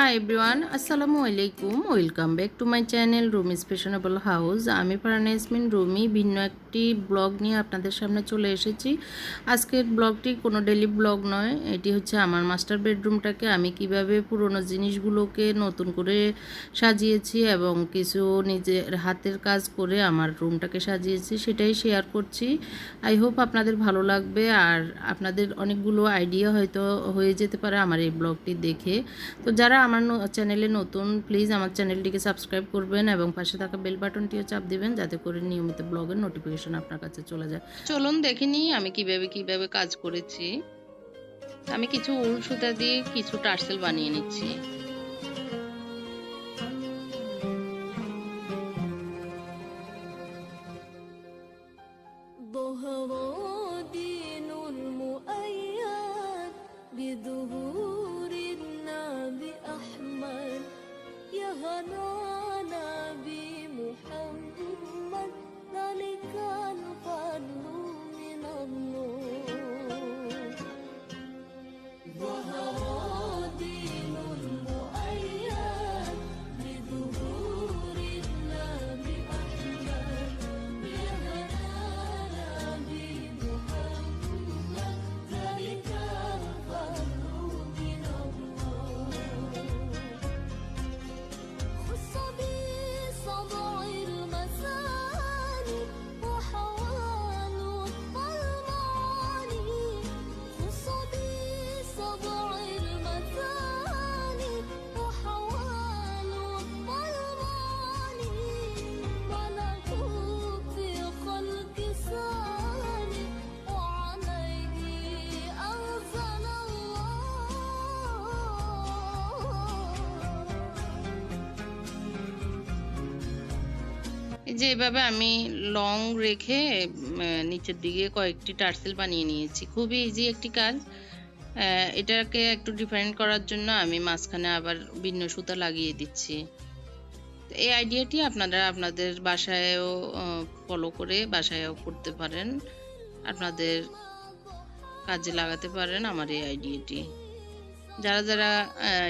High everyone আসসালামু আলাইকুম welcome back to my channel Rumi's fashionable house আমি পারানাইসমিন রুমি, ভিন্ন একটি ব্লগ নিয়ে আপনাদের সামনে চলে এসেছি। আজকের ব্লগটি কোনো ডেলি ব্লগ নয়। এটি হচ্ছে আমার মাস্টার বেডরুমটাকে আমি কীভাবে পুরনো জিনিসগুলোকে নতুন করে সাজিয়েছি এবং কিছু নিজের হাতের কাজ করে আমার রুমটাকে সাজিয়েছি, সেটাই শেয়ার করছি। আই হোপ আপনাদের ভালো লাগবে আর আপনাদের অনেকগুলো আইডিয়া হয়তো হয়ে যেতে পারে আমার এই ব্লগটি দেখে। তো যারা আমার চ্যানেলে নতুন প্লিজ আমার চ্যানেলটিকে সাবস্ক্রাইব করবেন এবং পাশে থাকা বেল বাটনটিও চাপ দিবেন যাতে করে নিয়মিত ব্লগের নোটিফিকেশন আপনার কাছে চলে যায়। চলুন দেখে নিই আমি কীভাবে কীভাবে কাজ করেছি। আমি কিছু উল সুতা দিয়ে কিছু টার্সেল বানিয়ে নিচ্ছি। Hanoi. যে এভাবে আমি লং রেখে নিচের দিকে কয়েকটি টার্সেল বানিয়ে নিয়েছি। খুবই ইজি একটি কাজ। এটাকে একটু ডিফারেন্ট করার জন্য আমি মাঝখানে আবার ভিন্ন সুতা লাগিয়ে দিচ্ছি। এই আইডিয়াটি আপনারা আপনাদের বাসায়ও ফলো করে বাসায়ও করতে পারেন। আপনাদের কাজে লাগাতে পারেন আমার এই আইডিয়াটি যারা যারা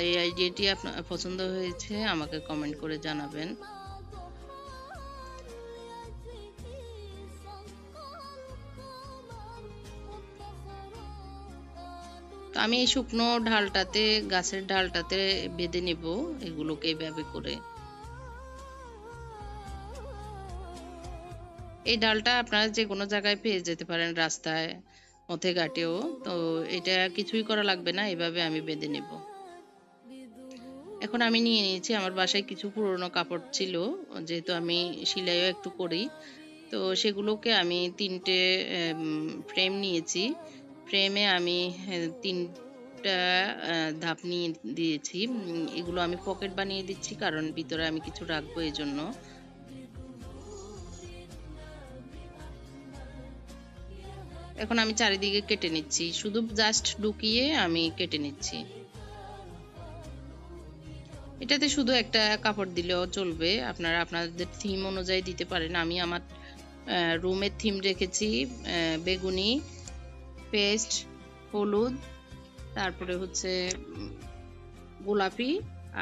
এই আইডিয়াটি আপনার পছন্দ হয়েছে, আমাকে কমেন্ট করে জানাবেন। আমি এই শুকনো ঢালটাতে গাছের ঢালটাতে বেঁধে নেব, এগুলোকে এইভাবে করে। এই ডালটা আপনারা যে কোনো জায়গায় পেয়ে যেতে পারেন, রাস্তায় পথে ঘাটেও তো এটা কিছুই করা লাগবে না, এভাবে আমি বেঁধে নেব। এখন আমি নিয়ে নিয়েছি, আমার বাসায় কিছু পুরনো কাপড় ছিল, যেহেতু আমি সেলাইও একটু করি। তো সেগুলোকে আমি তিনটে ফ্রেম নিয়েছি। ফ্রেমে আমি তিনটা ধাপ নিয়ে দিয়েছি। এগুলো আমি পকেট বানিয়ে দিচ্ছি, কারণ ভিতরে আমি কিছু রাখব এই জন্য এখন আমি চারিদিকে কেটে নিচ্ছি। শুধু জাস্ট ঢুকিয়ে আমি কেটে নিচ্ছি। এটাতে শুধু একটা কাপড় দিলেও চলবে। আপনারা আপনাদের থিম অনুযায়ী দিতে পারেন। আমি আমার রুমের থিম রেখেছি বেগুনি পেস্ট, হলুদ, তারপরে হচ্ছে গোলাপি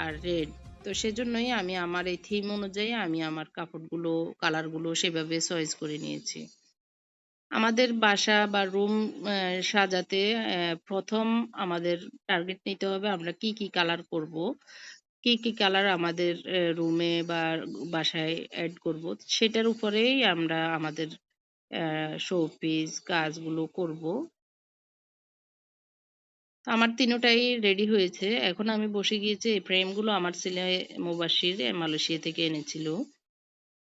আর রেড। তো সেজন্যই আমি আমার এই থিম অনুযায়ী আমি আমার কাপড়গুলো, কালারগুলো সেভাবে চয়েস করে নিয়েছি। আমাদের বাসা বা রুম সাজাতে প্রথম আমাদের টার্গেট নিতে হবে আমরা কি কি কালার করব, কি কি কালার আমাদের রুমে বা বাসায় অ্যাড করব, সেটার উপরেই আমরা আমাদের শোপিস কাজগুলো করব। আমার তিনোটাই রেডি হয়েছে। এখন আমি বসে গিয়েছি এই ফ্রেমগুলো আমার ছেলে মুবাশির এ, মালয়েশিয়া থেকে এনেছিল।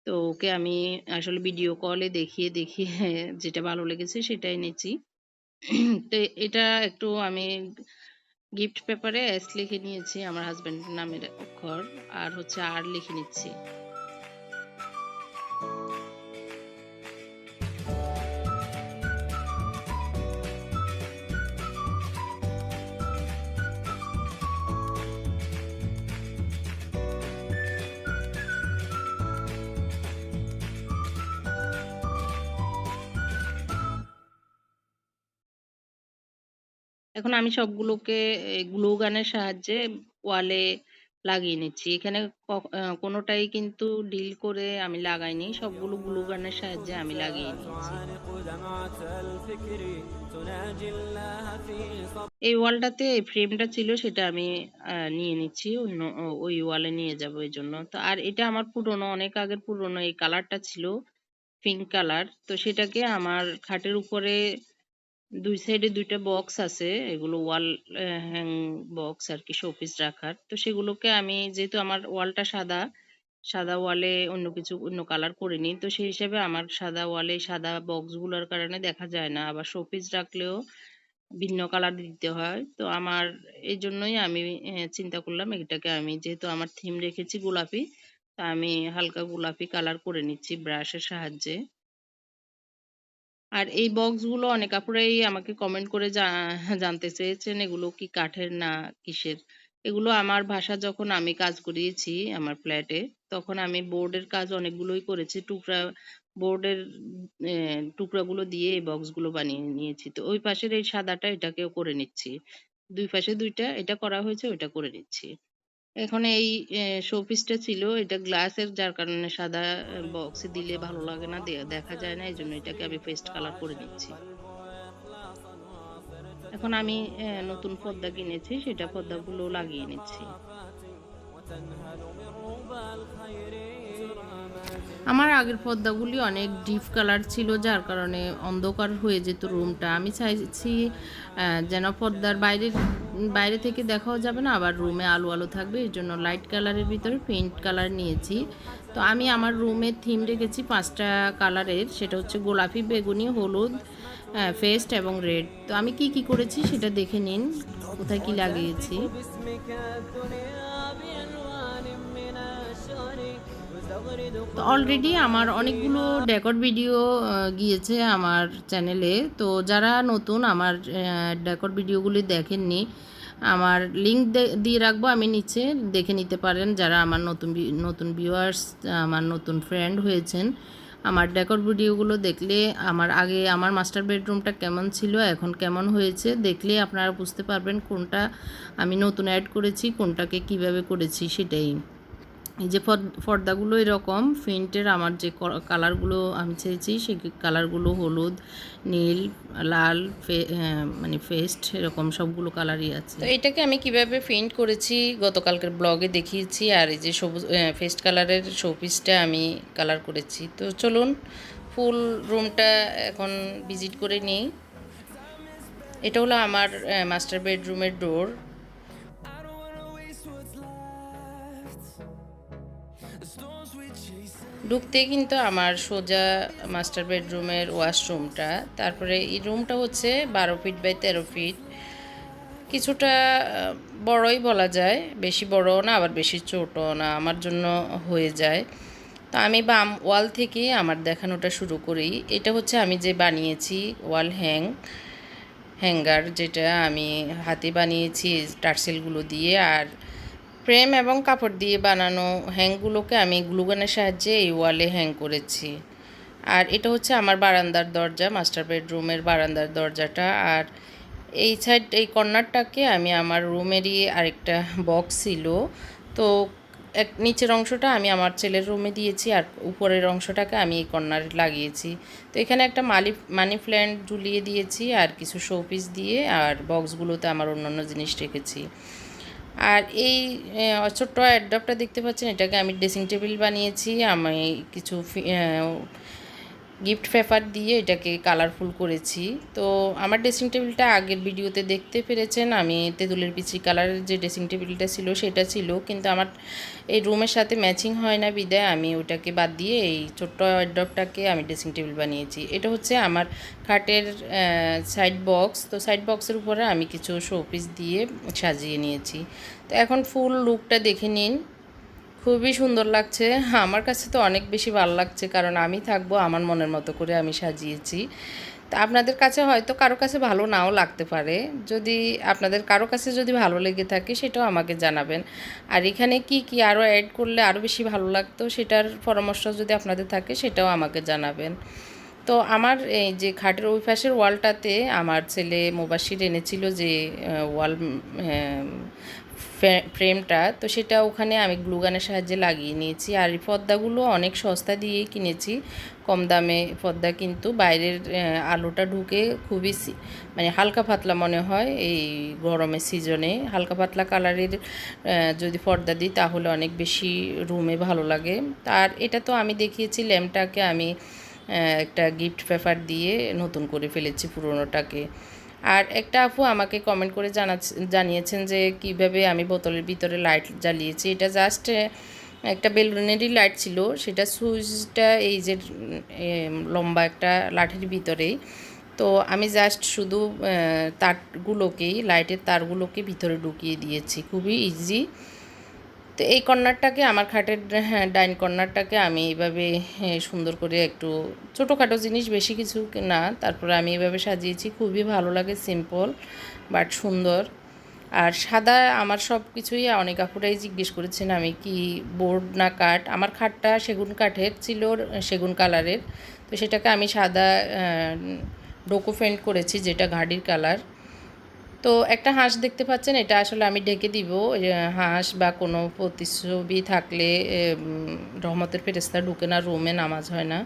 তো ওকে আমি আসলে ভিডিও কলে দেখিয়ে দেখিয়ে যেটা ভালো লেগেছে সেটাই এনেছি। তো এটা একটু আমি গিফট পেপারে এস লিখে নিয়েছি আমার হাজবেন্ডের নামের অক্ষর আর হচ্ছে আর লিখে নিচ্ছি। এখন আমি সবগুলোকে গ্লু গানের সাহায্যে ওয়ালে লাগিয়ে নিচ্ছি। এখানে কোনোটাই কিন্তু ডিল করে আমি লাগাইনি, সবগুলো গ্লু গানের সাহায্যে আমি লাগিয়ে নিয়েছি এই ওয়ালটাতে এই ফ্রেমটা ছিল, সেটা আমি নিয়ে নিচ্ছি, অন্য ওই ওয়ালে নিয়ে যাব এই জন্য। তো, আর এটা আমার পুরনো, অনেক আগের পুরনো, এই কালারটা ছিল পিঙ্ক কালার তো সেটাকে আমার খাটের উপরে দুই সাইডে দুইটা বক্স আছে, এগুলো ওয়াল হ্যাং বক্স আর কি শোপিস রাখার। তো সেগুলোকে আমি যেহেতু আমার ওয়ালটা সাদা সাদা ওয়ালে অন্য কিছু, অন্য কালার করিনি, তো সেই হিসেবে আমার সাদা ওয়ালে সাদা বক্সগুলোর কারণে দেখা যায় না। আবার শোপিস রাখলেও ভিন্ন কালার দিতে হয়। তো আমার, এই জন্যই আমি চিন্তা করলাম এটাকে আমি, যেহেতু আমার থিম রেখেছি গোলাপি, তা আমি হালকা গোলাপি কালার করে নিচ্ছি ব্রাশের সাহায্যে। আর এই বক্সগুলো অনেক আপুরাই আমাকে কমেন্ট করে জানতে চেয়েছেন, এগুলো কি কাঠের না কিসের? এগুলো আমার ভাষা যখন আমি কাজ করিয়েছি আমার ফ্ল্যাটে তখন আমি বোর্ডের কাজ অনেকগুলোই করেছি, টুকরা বোর্ডের টুকরাগুলো দিয়ে এই বক্সগুলো বানিয়ে নিয়েছি। তো ওই পাশের এই সাদাটা এটাকেও করে নিচ্ছি। দুই পাশে দুইটা, এটা করা হয়েছে, ওইটা করে নিচ্ছি। এখন এই শোপিসটা ছিল, এটা গ্লাসের যার কারণে সাদা বক্সে দিলে ভালো লাগে না দেখা যায় না এই জন্য এটাকে আমি পেস্ট কালার করে নিচ্ছি। এখন আমি নতুন পর্দা কিনেছি, সেটা পর্দাগুলো লাগিয়ে নিচ্ছি। আমার আগের পর্দাগুলি অনেক ডিপ কালার ছিল, যার কারণে অন্ধকার হয়ে যেত রুমটা আমি চাইছি যেন পর্দার বাইরে বাইরে থেকে দেখাও যাবে না, আবার রুমে আলো আলো থাকবে, এর জন্য লাইট কালারের ভিতরে পেন্ট কালার নিয়েছি। তো আমি আমার রুমের থিম রেখেছি পাঁচটা কালারের সেটা হচ্ছে গোলাপি, বেগুনি, হলুদ ফেস্ট এবং রেড তো আমি কি কি করেছি সেটা দেখে নিন, কোথায় কি লাগিয়েছি। তো অলরেডি আমার অনেকগুলো ডেকর ভিডিও গিয়েছে আমার চ্যানেলে তো যারা নতুন আমার ডেকর ভিডিওগুলি দেখেননি, আমার লিঙ্ক দিয়ে রাখব, আমি নিচে দেখে নিতে পারেন। যারা আমার নতুন নতুন ভিউয়ার্স আমার নতুন ফ্রেন্ড হয়েছেন, আমার ডেকর ভিডিওগুলো দেখলে আমার আগে আমার মাস্টার বেডরুমটা কেমন ছিল, এখন কেমন হয়েছে, দেখলে আপনারা বুঝতে পারবেন কোনটা আমি নতুন অ্যাড করেছি, কোনটাকে কীভাবে করেছি, সেটাই। এই যে পর্দ- পর্দাগুলো এরকম ফিন্টের আমার যে কালারগুলো আমি চেয়েছি, সেই কালারগুলো হলুদ, নীল, লাল মানে ফেস্ট এরকম সবগুলো কালারই আছে। তো এটাকে আমি কীভাবে ফেন্ট করেছি গতকালকের ব্লগে দেখিয়েছি, আর এই যে সবুজ ফেস্ট কালারের শোপিসটা আমি কালার করেছি। তো চলুন ফুল রুমটা এখন ভিজিট করে নিই। এটা হলো আমার মাস্টার বেডরুমের ডোর ঢুকতে কিন্তু আমার সোজা মাস্টার বেডরুমের ওয়াশরুমটা তারপরে এই রুমটা হচ্ছে বারো ফিট বাই তেরো ফিট কিছুটা বড়ই বলা যায়, বেশি বড়ও না, আবার বেশি ছোটও না, আমার জন্য হয়ে যায়। তো আমি বাম ওয়াল থেকে আমার দেখানোটা শুরু করি। এটা হচ্ছে আমি যে বানিয়েছি ওয়াল হ্যাং, হ্যাঙ্গার যেটা আমি হাতে বানিয়েছি, টার্সেলগুলো দিয়ে, আর ফ্রেম এবং কাপড় দিয়ে বানানো হ্যাংগুলোকে আমি গ্লুগানের সাহায্যে এই ওয়ালে হ্যাং করেছি। আর এটা হচ্ছে আমার বারান্দার দরজা, মাস্টার বেডরুমের বারান্দার দরজাটা। আর এই সাইড, এই কর্নারটাকে আমি আমার রুমেরই আরেকটা বক্স ছিল। তো এক, নিচের অংশটা আমি আমার ছেলের রুমে দিয়েছি আর উপরের অংশটাকে আমি এই কর্নারে লাগিয়েছি। তো এখানে একটা মালি, মানি প্ল্যান্ট ঝুলিয়ে দিয়েছি আর কিছু শোপিস দিয়ে আর বক্সগুলোতে আমার অন্যান্য জিনিস রেখেছি। আর এই ছোট্ট অ্যাডাপ্টটা দেখতে পাচ্ছেন এটাকে আমি ড্রেসিং টেবিল বানিয়েছি আমি কিছু গিফট পেপার দিয়ে এটাকে কালারফুল করেছি। তো আমার ড্রেসিং টেবিলটা আগের ভিডিওতে দেখতে পেরেছেন। আমি তেঁতুলের পিচি কালারের যে ড্রেসিং টেবিলটা ছিল, সেটা ছিল। কিন্তু আমার এই রুমের সাথে ম্যাচিং হয় না বিদায়। আমি ওটাকে বাদ দিয়ে এই ছোট্ট অ্যাডপটাকে আমি ড্রেসিং টেবিল বানিয়েছি। এটা হচ্ছে আমার খাটের সাইড বক্স তো সাইড বক্সের উপরে আমি কিছু শোপিস দিয়ে সাজিয়ে নিয়েছি। তো এখন ফুল লুকটা দেখে নিন। খুবই সুন্দর লাগছে। আমার কাছে তো অনেক বেশি ভালো লাগছে কারণ আমি থাকব আমার মনের মতো করে আমি সাজিয়েছি। তা আপনাদের কাছে হয়তো কারও কাছে ভালো নাও লাগতে পারে। যদি আপনাদের কারও কাছে যদি ভালো লেগে থাকে সেটাও আমাকে জানাবেন। আর এখানে কি কি আরও অ্যাড করলে আরও বেশি ভালো লাগতো সেটার পরামর্শ যদি আপনাদের থাকে সেটাও আমাকে জানাবেন। তো আমার এই যে খাটের ওই পাশের ওয়ালটাতে আমার ছেলে মোবাসির এনেছিল যে ওয়াল ফ্রে- ফ্রেমটা। তো সেটা ওখানে আমি গ্লুগানের সাহায্যে লাগিয়ে নিয়েছি। আর এই পর্দাগুলো অনেক সস্তা দিয়েই কিনেছি। কম দামে পর্দা কিন্তু বাইরের আলোটা ঢুকে খুবই মানে হালকা পাতলা মনে হয় এই গরমের সিজনে। হালকা পাতলা কালারের যদি পর্দা দিই তাহলে অনেক বেশি রুমে ভালো লাগে। আর এটা তো আমি দেখিয়েছি ল্যাম্পটাকে আমি একটা গিফট পেপার দিয়ে নতুন করে ফেলেছি পুরোনোটাকে। আর একটা আপু আমাকে কমেন্ট করে জানাচ্ছে জানিয়েছেন যে কীভাবে আমি বোতলের ভিতরে লাইট জ্বালিয়েছি। এটা জাস্ট একটা বেলুনেরই লাইট ছিল। সেটা সুইচটা এই যে লম্বা একটা লাঠির ভিতরেই। তো আমি জাস্ট শুধু তারগুলোকেই লাইটের তারগুলোকে ভিতরে ঢুকিয়ে দিয়েছি। খুবই ইজি তো এই কর্নারটাকে, আমার খাটের হ্যাঁ ডাইন কর্নারটাকে আমি এইভাবে সুন্দর করে একটু ছোটোখাটো জিনিস, বেশি কিছু না। তারপরে আমি এইভাবে সাজিয়েছি, খুবই ভালো লাগে সিম্পল বাট সুন্দর। আর সাদা আমার সব কিছুই অনেক আপুরাই জিজ্ঞেস করেছেন আমি কি বোর্ড না কাঠ। আমার খাটটা সেগুন কাঠের ছিল, সেগুন কালারের তো সেটাকে আমি সাদা ডোকো পেন্ট করেছি, যেটা ঘাড়ির কালার তো একটা হাঁস দেখতে পাচ্ছেন, এটা আসলে আমি ঢেকে দিব। হাঁস বা কোনো প্রতিচ্ছবি থাকলে রহমতের ফেরেস্তা ঢুকে না, রুমে নামাজ হয় না।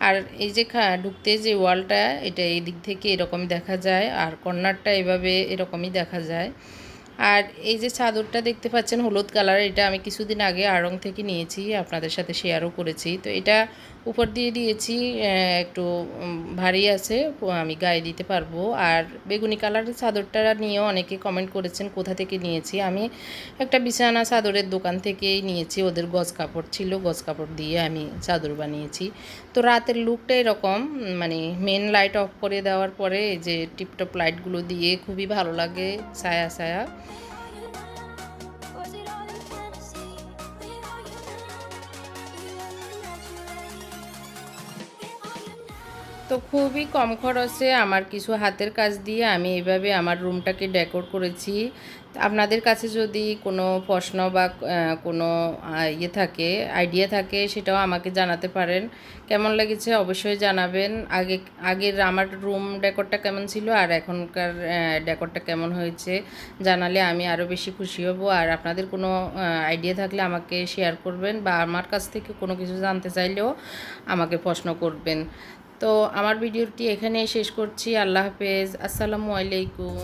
আর এই যে খা- ঢুকতে যে ওয়ালটা, এটা এই দিক থেকে এরকমই দেখা যায়, আর কর্নারটা এভাবে এরকমই দেখা যায়। আর এই যে চাদরটা দেখতে পাচ্ছেন, হলুদ কালার, এটা আমি কিছুদিন আগে আড়ং থেকে নিয়েছি, আপনাদের সাথে শেয়ারও করেছি। তো এটা উপর দিয়ে দিয়েছি একটু ভারী আছে, আমি গায়ে দিতে পারব। আর বেগুনি কালারের চাদরটা নিয়েও অনেকে কমেন্ট করেছেন, কোথা থেকে নিয়েছি? আমি একটা বিছানা চাদরের দোকান থেকেই নিয়েছি, ওদের গজ কাপড় ছিল, গজ কাপড় দিয়ে আমি চাদর বানিয়েছি। তো রাতের লুকটা এরকম মানে মেন লাইট অফ করে দেওয়ার পরে যে টিপটপ লাইটগুলো দিয়ে খুবই ভালো লাগে, ছায়া ছায়া। তো খুবই কম খরচে আমার কিছু হাতের কাজ দিয়ে আমি এভাবে আমার রুমটাকে ডেকোর করেছি। আপনাদের কাছে যদি কোনো প্রশ্ন বা কোনো ইয়ে থাকে, আইডিয়া থাকে, সেটাও আমাকে জানাতে পারেন। কেমন লেগেছে অবশ্যই জানাবেন। আগে, আগের আমার রুম ডেকোরটা কেমন ছিল আর এখনকার ডেকোরটা কেমন হয়েছে জানালে আমি আরও বেশি খুশি হব। আর আপনাদের কোনো আইডিয়া থাকলে আমাকে শেয়ার করবেন বা আমার কাছ থেকে কোনো কিছু জানতে চাইলেও আমাকে প্রশ্ন করবেন। তো আমার ভিডিওটি এখানে শেষ করছি। আল্লাহ হাফেজ। আসসালামু আলাইকুম।